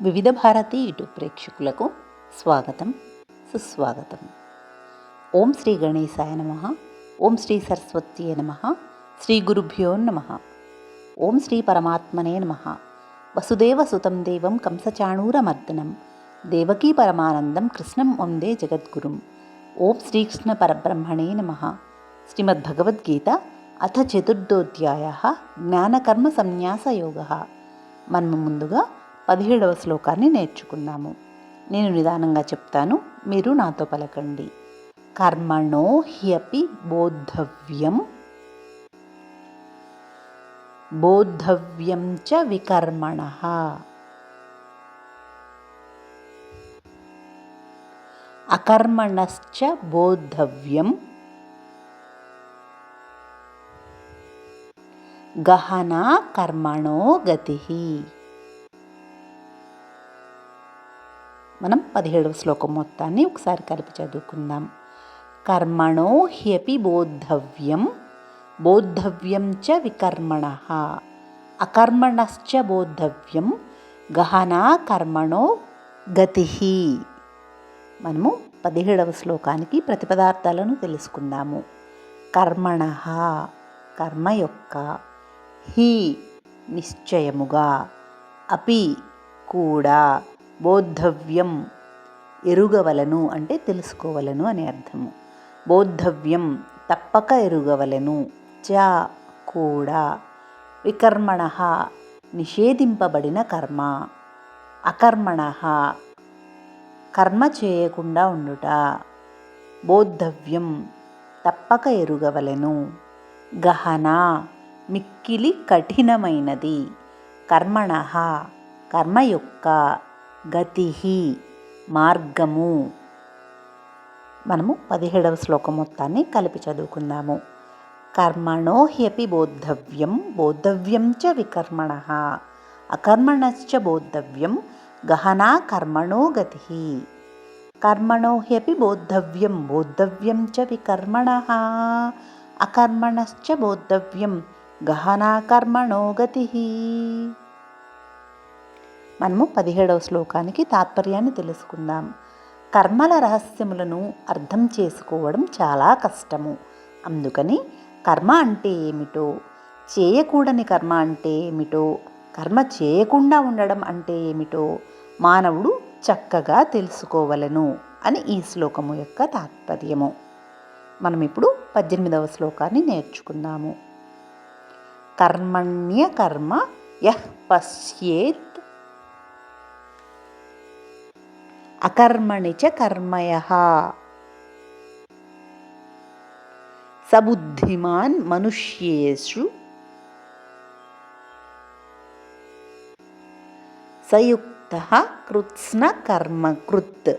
వివిధ భారతి యూట్యూబ్ ప్రేక్షకులకు స్వాగతం సుస్వాగతం. ఓం శ్రీ గణేశాయ నమ ఓం శ్రీ సరస్వతి నమ శ్రీ గురుభ్యో నమ ఓం శ్రీ పరమాత్మనే నమ. వసుదేవ సుతం దేవం కంసచాణూరమర్దనం దేవకీ పరమానందం కృష్ణం వందే జగద్గురుం. ఓం శ్రీకృష్ణ పరబ్రహ్మణే నమ. శ్రీమద్భగవద్గీత అథ చతుర్థోధ్యాయ జ్ఞానకర్మ సన్యాసయోగ. మనము ముందుగా పదిహేడవ శ్లోకాన్ని నేర్చుకుందాము. నేను నిదానంగా చెప్తాను మీరు నాతో పలకండి. కర్మణో హ్యపి బోద్ధవ్యం. బోద్ధవ్యం చ వికర్మణ. అకర్మణశ్చ బోద్ధవ్యం. గహనా కర్మణో గతి. మనం పదిహేడవ శ్లోకం మొత్తాన్ని ఒకసారి కలిపి చదువుకుందాం. కర్మణో హ్యపి బోద్ధవ్యం బోద్ధవ్యం చ వికర్మణ. అకర్మణశ్చ బోద్ధవ్యం గహనా కర్మణో గతి. మనము పదిహేడవ శ్లోకానికి ప్రతిపదార్థాలను తెలుసుకుందాము. కర్మణ కర్మ యొక్క హి నిశ్చయముగా అపి కూడా బోద్ధవ్యం ఎరుగవలను అంటే తెలుసుకోవలను అనే అర్థము. బోద్ధవ్యం తప్పక ఎరుగవలను. చ కూడా వికర్మణ నిషేధింపబడిన కర్మ. అకర్మణ కర్మ చేయకుండా ఉండుట. బోద్ధవ్యం తప్పక ఎరుగవలెను. గహన మిక్కిలి కఠినమైనది. కర్మణ కర్మ యొక్క గతి మార్గము. మనము పదిహేడవ శ్లోకం మొత్తాన్ని కలిపి చదువుకుందాము. కర్మణో హ్యపి బోద్ధవ్యం బోద్ధవ్యం చ వికర్మణ. అకర్మణశ్చ బోద్ధవ్యం గహనా కర్మణో గతి కర్మణో హ్యపి బోద్ధవ్యం బోద్ధవ్యం చ వికర్మణ. అకర్మణశ్చ బోద్ధవ్యం గహనా కర్మణో గతి మనము పదిహేడవ శ్లోకానికి తాత్పర్యాన్ని తెలుసుకుందాం. కర్మల రహస్యములను అర్థం చేసుకోవడం చాలా కష్టము. అందుకని కర్మ అంటే ఏమిటో? చేయకూడని కర్మ అంటే ఏమిటో? కర్మ చేయకుండా ఉండడం అంటే ఏమిటో? మానవుడు చక్కగా తెలుసుకోవలను అని ఈ శ్లోకము యొక్క తాత్పర్యము. మనం ఇప్పుడు పద్దెనిమిదవ శ్లోకాన్ని నేర్చుకుందాము. కర్మణ్య కర్మ యహ్ పశ్యేత్ అకర్మణి చ కర్మయ. సబుద్ధిమాన్ మనుష్యేషు. సయుక్త కృత్స్న కర్మకృత్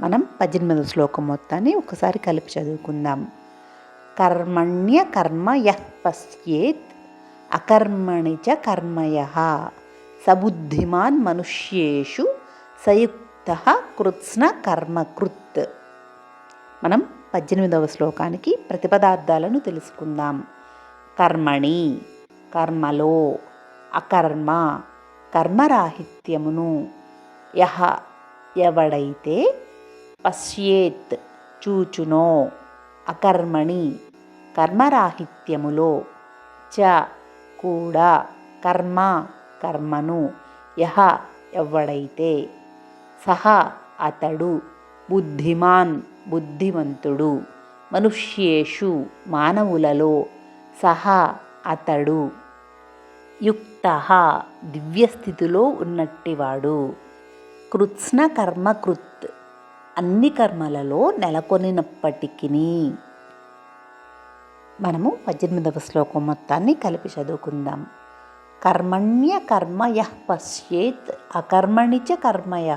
మనం పద్దెనిమిదవ శ్లోకం మొత్తాన్ని ఒకసారి కలిపి చదువుకుందాం. కర్మణ్య కర్మ యః పశ్యేత్ అకర్మణి చ కర్మయ. సబుద్ధిమాన్ మనుష్యేషు సయుక్త కృత్స్న కర్మకృత్. మనం పద్దెనిమిదవ శ్లోకానికి ప్రతిపదార్థాలను తెలుసుకుందాం. కర్మణి కర్మలో అకర్మ కర్మరాహిత్యమును. యహ ఎవడైతే పశ్యేత్ చూచునో అకర్మణి కర్మరాహిత్యములో చ కూడా. కర్మ కర్మను. యహ ఎవడైతే సహ అతడు బుద్ధిమాన్ బుద్ధిమంతుడు. మనుష్యేషు మానవులలో సహా అతడు. యుక్త దివ్యస్థితిలో ఉన్నట్టివాడు. కృత్స్న కర్మకృత్ అన్ని కర్మలలో నెలకొనినప్పటికీ మనము పద్దెనిమిదవ శ్లోకం మొత్తాన్ని కలిపి చదువుకుందాం. కర్మణ్య కర్మయ పశ్యేత్ అకర్మణి చ కర్మయ.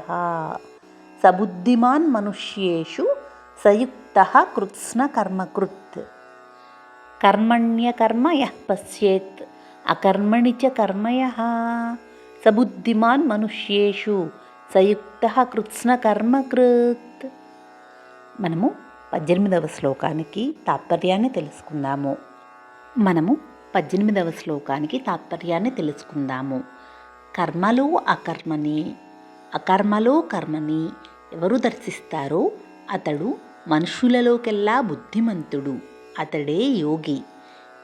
సబుద్ధిమాన్ మనుష్యేషు సయుక్త కృత్స్న కర్మకృత్. కర్మణ్యకర్మ యః పశ్యేత్ అకర్మణి చ కర్మయ. సబుద్ధిమాన్ మనుష్యేషు సయుక్త కృత్స్న కర్మకృత్. మనము పద్దెనిమిదవ శ్లోకానికి తాత్పర్యాన్ని తెలుసుకుందాము. మనము పద్దెనిమిదవ శ్లోకానికి తాత్పర్యాన్ని తెలుసుకుందాము. కర్మలో అకర్మని అకర్మలో కర్మని ఎవరు దర్శిస్తారో అతడు మనుషులలోకెల్లా బుద్ధిమంతుడు అతడే యోగి.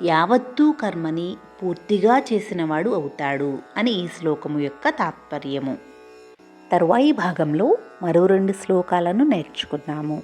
యావత్తూ కర్మని పూర్తిగా చేసినవాడు అవుతాడు అని ఈ శ్లోకము యొక్క తాత్పర్యము. తరువాయి భాగంలో మరో రెండు శ్లోకాలను నేర్చుకున్నాము